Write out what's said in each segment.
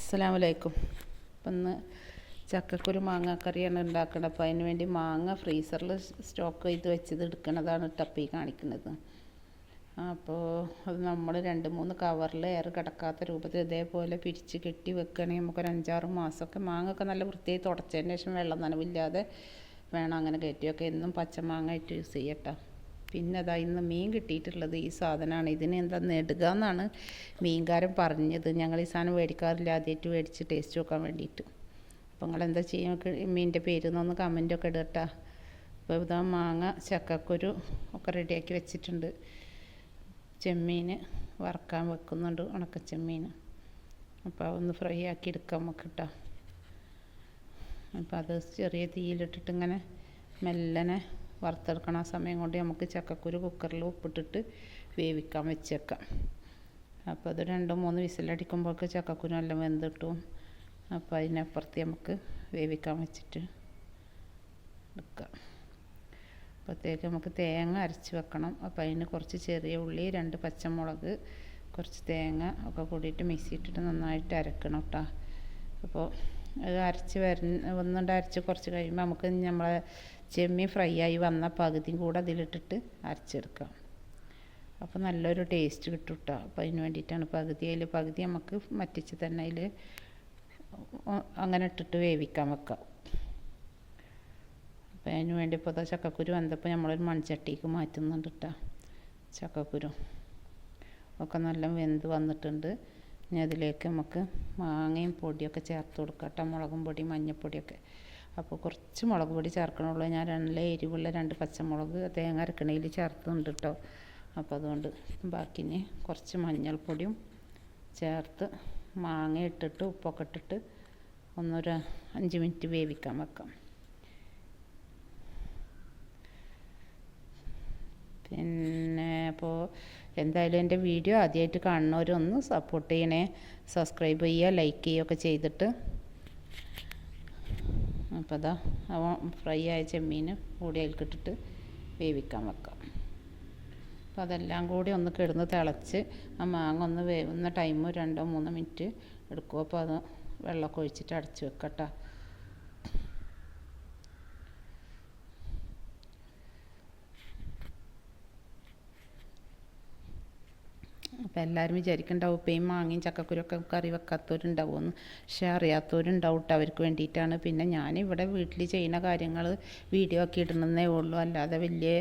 അസ്സലാമു വലൈക്കും അപ്പം ഇന്ന് ചക്കക്കുരു മാങ്ങാക്കറിയാണ് ഉണ്ടാക്കുന്നത് അപ്പോൾ അതിന് വേണ്ടി മാങ്ങ ഫ്രീസറിൽ സ്റ്റോക്ക് ചെയ്ത് വെച്ചത് എടുക്കണതാണ് ടപ്പി കാണിക്കുന്നത് അപ്പോൾ അത് നമ്മൾ രണ്ട് മൂന്ന് കവറിൽ എയർ കിടക്കാത്ത രൂപത്തിൽ ഇതേപോലെ പിരിച്ച് കെട്ടി വെക്കുകയാണെങ്കിൽ നമുക്കൊരു അഞ്ചാറ് മാസമൊക്കെ മാങ്ങയൊക്കെ നല്ല വൃത്തിയായി തുടച്ചതിന് ശേഷം വെള്ളം നനവില്ലാതെ വേണം അങ്ങനെ കയറ്റിയൊക്കെ. എന്നും പച്ചമാങ്ങ ആയിട്ട് യൂസ് ചെയ്യട്ടോ. പിന്നെ അതാ ഇന്ന് മീൻ കിട്ടിയിട്ടുള്ളത് ഈ സാധനമാണ്. ഇതിന് എന്താ നെടുക എന്നാണ് മീൻകാരൻ പറഞ്ഞത്. ഞങ്ങൾ ഈ സാധനം മേടിക്കാറില്ല. ആദ്യമായിട്ട് മേടിച്ച് ടേസ്റ്റ് നോക്കാൻ വേണ്ടിയിട്ട്. അപ്പോൾ നിങ്ങൾ എന്താ ചെയ്യുക മീനിന്റെ പേര് എന്നൊന്ന് കമന്റൊക്കെ ഇടട്ടാ അപ്പോൾ ഇതാ മാങ്ങ ചക്കക്കുരു ഒക്കെ റെഡിയാക്കി വെച്ചിട്ടുണ്ട്. ചെമ്മീൻ വറക്കാൻ വെക്കുന്നുണ്ട് ഉണക്ക ചെമ്മീൻ അപ്പോൾ ഒന്ന് ഫ്രൈ ആക്കി എടുക്കാം നമുക്ക് കേട്ടോ അപ്പോൾ അത് ചെറിയ തീയിലിട്ടിട്ട് ഇങ്ങനെ മെല്ലനെ വറുത്തെടുക്കണം. ആ സമയം കൊണ്ട് നമുക്ക് ചക്കക്കുരു കുക്കറിൽ ഉപ്പിട്ടിട്ട് വേവിക്കാൻ വെച്ചേക്കാം. അപ്പോൾ അത് രണ്ട് മൂന്ന് വിസിലടിക്കുമ്പോഴൊക്കെ ചക്കക്കുരു നല്ല വെന്ത് കിട്ടും അപ്പോൾ അതിനപ്പുറത്ത് നമുക്ക് വേവിക്കാൻ വെച്ചിട്ട് എടുക്കാം. അപ്പോഴത്തേക്ക് നമുക്ക് തേങ്ങ അരച്ച് വെക്കണം. അപ്പോൾ അതിന് കുറച്ച് ചെറിയ ഉള്ളി രണ്ട് പച്ചമുളക് കുറച്ച് തേങ്ങ ഒക്കെ കൂടിയിട്ട് മിക്സിയിട്ടിട്ട് നന്നായിട്ട് അരക്കണം കേട്ടോ അപ്പോൾ അത് അരച്ച് വരുന്ന ഒന്നുകൊണ്ട് അരച്ച് കുറച്ച് കഴിയുമ്പോൾ നമുക്ക് നമ്മളെ ചെമ്മീൻ ഫ്രൈ ആയി വന്ന പകുതിയും കൂടെ അതിലിട്ടിട്ട് അരച്ചെടുക്കാം. അപ്പോൾ നല്ലൊരു ടേസ്റ്റ് കിട്ടും കേട്ടോ അപ്പോൾ അതിന് വേണ്ടിയിട്ടാണ് പകുതി അതിൽ പകുതി നമുക്ക് മറ്റിച്ച് തന്നെ അതിൽ അങ്ങനെ ഇട്ടിട്ട് വേവിക്കാൻ വെക്കാം. അപ്പോൾ അതിന് വേണ്ടി ഇപ്പോൾ ഇതാ ചക്കക്കുരു വന്നപ്പോൾ നമ്മളൊരു മൺചട്ടിക്ക് മാറ്റുന്നുണ്ട് കേട്ടോ ചക്കക്കുരു ഒക്കെ നല്ല വെന്ത് വന്നിട്ടുണ്ട്. ഇനി അതിലേക്ക് നമുക്ക് മാങ്ങയും പൊടിയൊക്കെ ചേർത്ത് കൊടുക്കാം. കേട്ടോ. മുളകും പൊടി മഞ്ഞൾപ്പൊടിയൊക്കെ അപ്പോൾ കുറച്ച് മുളക് പൊടി ചേർക്കണുള്ളൂ. ഞാൻ നല്ല എരിവുള്ള രണ്ട് പച്ചമുളക് തേങ്ങ അരക്കണയിൽ ചേർത്തുണ്ട് കേട്ടോ. അപ്പോൾ അതുകൊണ്ട് ബാക്കിന് കുറച്ച് മഞ്ഞൾപ്പൊടിയും ചേർത്ത് മാങ്ങ ഇട്ടിട്ട് ഉപ്പൊക്കെ ഇട്ടിട്ട് ഒന്നൊരു അഞ്ച് മിനിറ്റ് വേവിക്കാൻ വെക്കാം. പിന്നെ അപ്പോൾ എന്തായാലും എന്റെ വീഡിയോ ആദ്യമായിട്ട് കാണുന്നവരൊന്ന് സപ്പോർട്ട് ചെയ്യണേ. സബ്സ്ക്രൈബ് ചെയ്യുക ലൈക്ക് ചെയ്യുകയൊക്കെ ചെയ്തിട്ട്. അപ്പോൾ അതാ അവ ഫ്രൈ ആയ ചെമ്മീൻ കൂടി അതിൽക്കിട്ടിട്ട് വേവിക്കാൻ വെക്കാം. അപ്പോൾ അതെല്ലാം കൂടി ഒന്ന് കിടന്ന് തിളച്ച് ആ മാങ്ങ ഒന്ന് വേവുന്ന ടൈം രണ്ടോ മൂന്നോ മിനിറ്റ് എടുക്കും. അപ്പോൾ അത് വെള്ളമൊക്കെ ഒഴിച്ചിട്ട് അടച്ച് വെക്കട്ടോ. അപ്പോൾ എല്ലാവരും വിചാരിക്കുന്നുണ്ടാവും ഉപ്പയും മാങ്ങയും ചക്കക്കുരൊക്കെ കറി വെക്കാത്തവരുണ്ടാവുമെന്ന്. പക്ഷേ അറിയാത്തവരുണ്ടാവും കേട്ടോ അവർക്ക് വേണ്ടിയിട്ടാണ് പിന്നെ ഞാൻ ഇവിടെ വീട്ടിൽ ചെയ്യുന്ന കാര്യങ്ങൾ വീഡിയോ ആക്കി ഇടണമെന്നേ ഉള്ളൂ. അല്ലാതെ വലിയ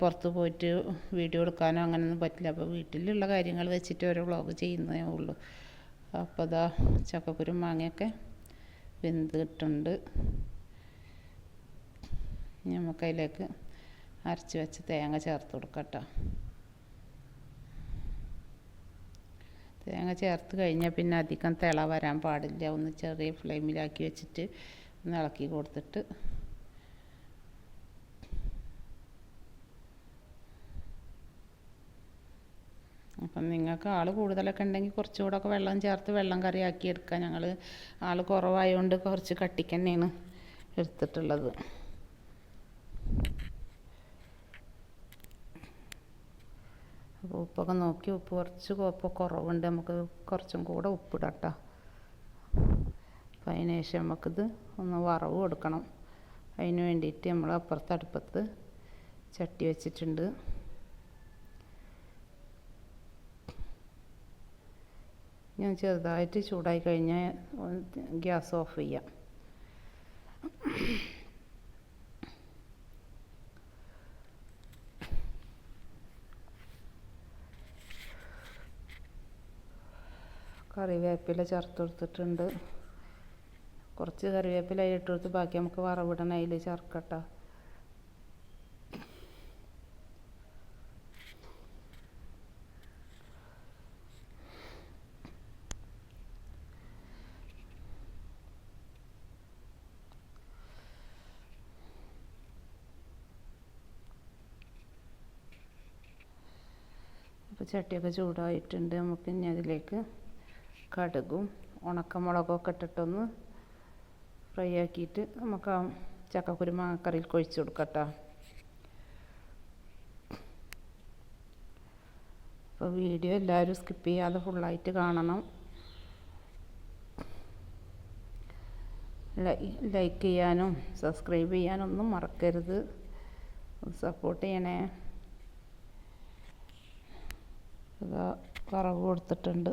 പുറത്ത് പോയിട്ട് വീഡിയോ എടുക്കാനോ അങ്ങനെയൊന്നും പറ്റില്ല. അപ്പോൾ വീട്ടിലുള്ള കാര്യങ്ങൾ വെച്ചിട്ട് ഓരോ വ്ളോഗ് ചെയ്യുന്നതേ ഉള്ളൂ. അപ്പോൾ അതാ ചക്കക്കുരും മാങ്ങയൊക്കെ വെന്തിട്ടുണ്ട് നമുക്കതിലേക്ക് അരച്ച് വെച്ച് തേങ്ങ ചേർത്ത് കൊടുക്കാം കേട്ടോ തേങ്ങ ചേർത്ത് കഴിഞ്ഞാൽ പിന്നെ അധികം തിള വരാൻ പാടില്ല. ഒന്ന് ചെറിയ ഫ്ലെയിമിലാക്കി വെച്ചിട്ട് ഒന്ന് ഇളക്കി കൊടുത്തിട്ട് അപ്പം നിങ്ങൾക്ക് ആൾ കൂടുതലൊക്കെ ഉണ്ടെങ്കിൽ കുറച്ചുകൂടെ ഒക്കെ വെള്ളം ചേർത്ത് വെള്ളം കറിയാക്കി എടുക്കാം. ഞങ്ങൾ ആൾ കുറവായതുകൊണ്ട് കുറച്ച് കട്ടിക്ക് തന്നെയാണ് എടുത്തിട്ടുള്ളത് അപ്പോൾ ഉപ്പൊക്കെ നോക്കി ഉപ്പ് കുറച്ച് ഉപ്പ് കുറവുണ്ട്. നമുക്ക് കുറച്ചും കൂടെ ഉപ്പിടാം കേട്ടോ അപ്പോൾ അതിന് ശേഷം നമുക്കിത് ഒന്ന് വറവ് കൊടുക്കണം. അതിന് വേണ്ടിയിട്ട് നമ്മൾ അപ്പുറത്ത് അടുപ്പത്ത് ചട്ടി വെച്ചിട്ടുണ്ട്. ഞാൻ ചെറുതായിട്ട് ചൂടായി കഴിഞ്ഞാൽ ഗ്യാസ് ഓഫ് ചെയ്യാം. കറിവേപ്പില ചേർത്ത് കൊടുത്തിട്ടുണ്ട്. കുറച്ച് കറിവേപ്പില അതിലിട്ട് കൊടുത്ത് ബാക്കി നമുക്ക് വറവിടണം അതിൽ ചേർക്കട്ടോ. ചട്ടിയൊക്കെ ചൂടായിട്ടുണ്ട്. നമുക്ക് ഇനി അതിലേക്ക് കടുകും ഉണക്കമുളകൊക്കെ ഇട്ടിട്ടൊന്ന് ഫ്രൈ ആക്കിയിട്ട് നമുക്ക് ആ ചക്കക്കുരു മാങ്ങക്കറിയിൽ കൊഴിച്ച് കൊടുക്കട്ടോ. അപ്പോൾ വീഡിയോ എല്ലാവരും സ്കിപ്പ് ചെയ്യാതെ ഫുള്ളായിട്ട് കാണണം. ലൈക്ക് ചെയ്യാനും സബ്സ്ക്രൈബ് ചെയ്യാനൊന്നും മറക്കരുത്. സപ്പോർട്ട് ചെയ്യണേ. വറവ് കൊടുത്തിട്ടുണ്ട്.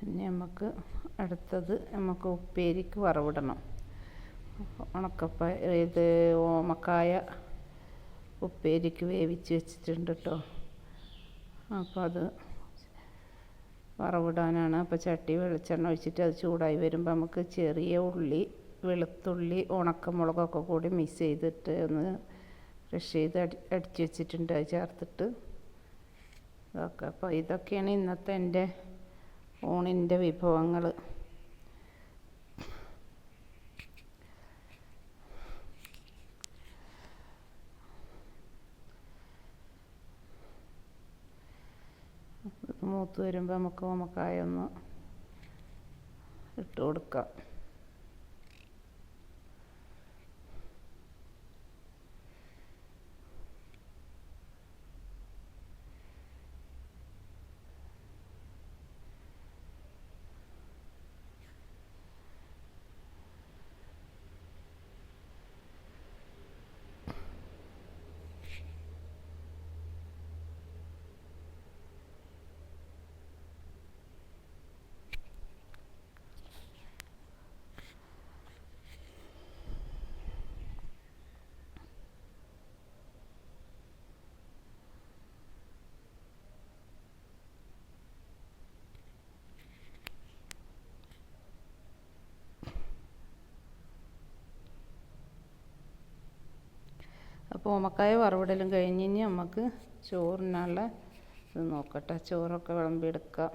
പിന്നെ നമുക്ക് അടുത്തത് നമുക്ക് ഉപ്പേരിക്ക് വറവിടണം. ഉണക്കപ്പ ഇത് ഓമക്കായ ഉപ്പേരിക്ക് വേവിച്ച് വെച്ചിട്ടുണ്ട് കേട്ടോ അപ്പോൾ അത് വറവിടാനാണ്. അപ്പോൾ ചട്ടി വെളിച്ചെണ്ണ ഒഴിച്ചിട്ട് അത് ചൂടായി വരുമ്പോൾ നമുക്ക് ചെറിയ ഉള്ളി വെളുത്തുള്ളി ഉണക്കമുളകൊക്കെ കൂടി മിക്സ് ചെയ്തിട്ട് ഒന്ന് ക്രഷ് ചെയ്ത് അടി അടിച്ച് വെച്ചിട്ടുണ്ട്. അത് ചേർത്തിട്ട് ഇതൊക്കെ. അപ്പോൾ ഇതൊക്കെയാണ് ഇന്നത്തെ എന്റെ ഊണിന്റെ വിഭവങ്ങൾ മൂത്ത് വരുമ്പോൾ നമുക്ക് നമുക്കായൊന്ന് ഇട്ട് കൊടുക്കാം. അപ്പോൾ ഓമക്കായ വറവിടലും കഴിഞ്ഞ് ഇനി നമുക്ക് ചോറിനുള്ള ഇത് നോക്കട്ടെ. ചോറൊക്കെ വിളമ്പിയെടുക്കാം.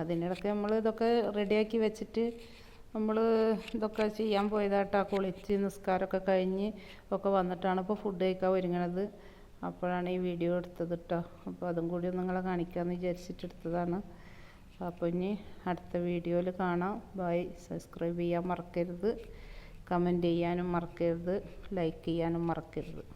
അതിനിടയ്ക്ക് നമ്മൾ ഇതൊക്കെ റെഡിയാക്കി വെച്ചിട്ട് നമ്മൾ ഇതൊക്കെ ചെയ്യാൻ പോയതാട്ടാ. കുളിച്ച് നിസ്കാരമൊക്കെ കഴിഞ്ഞ് ഒക്കെ വന്നിട്ടാണ് ഇപ്പോൾ ഫുഡ് കഴിക്കാൻ ഒരുങ്ങണത്. അപ്പോഴാണ് ഈ വീഡിയോ എടുത്തത് കേട്ടോ അപ്പോൾ അതും കൂടി നിങ്ങളെ കാണിക്കാമെന്ന് വിചാരിച്ചിട്ട് എടുത്തതാണ്. അപ്പോൾ ഇനി അടുത്ത വീഡിയോയിൽ കാണാം. ബൈ സബ്സ്ക്രൈബ് ചെയ്യാൻ മറക്കരുത്. കമന്റ് ചെയ്യാനും മറക്കരുത്. ലൈക്ക് ചെയ്യാനും മറക്കരുത്.